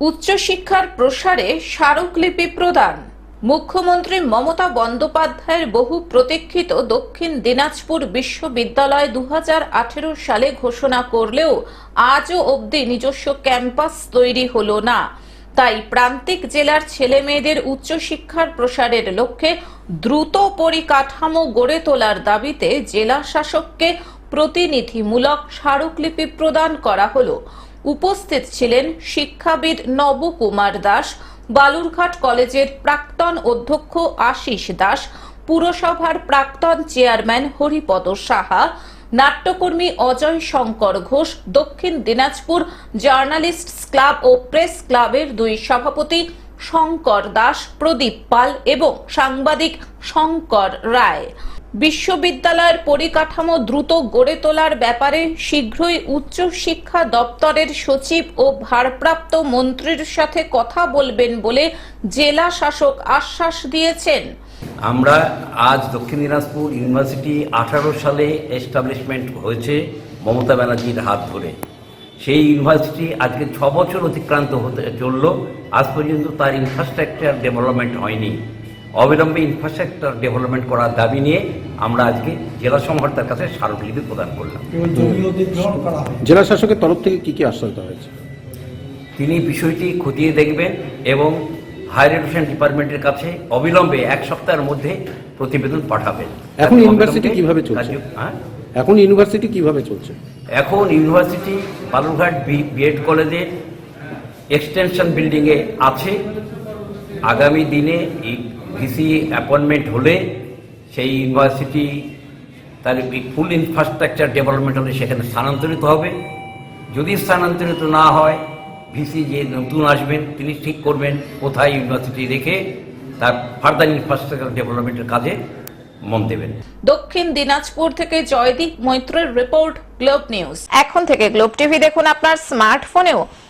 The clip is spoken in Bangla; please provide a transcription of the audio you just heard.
উচ্চশিক্ষার প্রসারে স্মারকলিপি প্রদান। মুখ্যমন্ত্রী মমতা বন্দ্যোপাধ্যায়ের বহু প্রতীক্ষিত দক্ষিণ দিনাজপুর বিশ্ববিদ্যালয় দু হাজার আঠারো সালে ঘোষণা করলেও আজও অবধি নিজস্ব ক্যাম্পাস তৈরি হলো না। তাই প্রান্তিক জেলার ছেলে মেয়েদের উচ্চশিক্ষার প্রসারের লক্ষ্যে দ্রুত পরিকাঠামো গড়ে তোলার দাবিতে জেলা শাসককে প্রতিনিধিমূলক স্মারকলিপি প্রদান করা হলো। উপস্থিত ছিলেন শিক্ষাবিদ নবকুমার দাস, বালুরঘাট কলেজের প্রাক্তন অধ্যক্ষ আশিস দাস, পুরসভার প্রাক্তন চেয়ারম্যান হরিপদ সাহা, নাট্যকর্মী অজয় শঙ্কর ঘোষ, দক্ষিণ দিনাজপুর জার্নালিস্ট ক্লাব ও প্রেস ক্লাবের দুই সভাপতি শঙ্কর দাস, প্রদীপ পাল এবং সাংবাদিক শঙ্কর রায়। বিশ্ববিদ্যালয়ের পরিকাঠামো দ্রুত গড়ে তোলার ব্যাপারে শীঘ্রই উচ্চ শিক্ষা দপ্তরের সচিব ও ভারপ্রাপ্ত মন্ত্রীর সাথে কথা বলবেন বলে জেলা শাসক আশ্বাস দিয়েছেন। আমরা আজ দক্ষিণ দিনাজপুর ইউনিভার্সিটি আঠারো সালে এস্টাবলিশমেন্ট হয়েছে মমতা ব্যানার্জির হাত ধরে। সেই ইউনিভার্সিটি আজকে ছ বছর অতিক্রান্ত হতে চলল। আজ পর্যন্ত তার ইনফ্রাস্ট্রাকচার ডেভেলপমেন্ট হয়নি। অবিলম্বে ইনফ্রাস্ট্রাকচার ডেভেলপমেন্ট করার দাবি নিয়ে আমরা আজকে জেলা সম্ভারতার কাছে স্মারকলিপি প্রদান করলাম। হয় জেলা শাসকের তরফ থেকে কি কি আশ্বাস দেওয়া হয়েছে? তিনি বিষয়টি খতিয়ে দেখবেন এবং হায়ার এডুকেশন ডিপার্টমেন্টের কাছে অবিলম্বে এক সপ্তাহের মধ্যে প্রতিবেদন পাঠাবেন। এখন ইউনিভার্সিটি কীভাবে চলছে? হ্যাঁ? এখন ইউনিভার্সিটি কীভাবে চলছে? এখন ইউনিভার্সিটি বালুরঘাট বিএড কলেজের এক্সটেনশন বিল্ডিংয়ে আছে। আগামী দিনে এই ভিসি অ্যাপয়েন্টমেন্ট হলে সেই ইউনিভার্সিটি তার ফুল ইনফ্রাস্ট্রাকচার ডেভেলপমেন্ট হলে সেখানে স্থানান্তরিত হবে। যদি স্থানান্তরিত না হয় ভিসি যে নতুন আসবেন তিনি ঠিক করবেন কোথায় ইউনিভার্সিটি রেখে তার ফার্দার ইনফ্রাস্ট্রাকচার ডেভেলপমেন্টের কাজে মন দেবেন। দক্ষিণ দিনাজপুর থেকে জয়দীপ মৈত্রের রিপোর্ট গ্লোব নিউজ এখন থেকে গ্লোব টিভি দেখুন আপনার স্মার্টফোনেও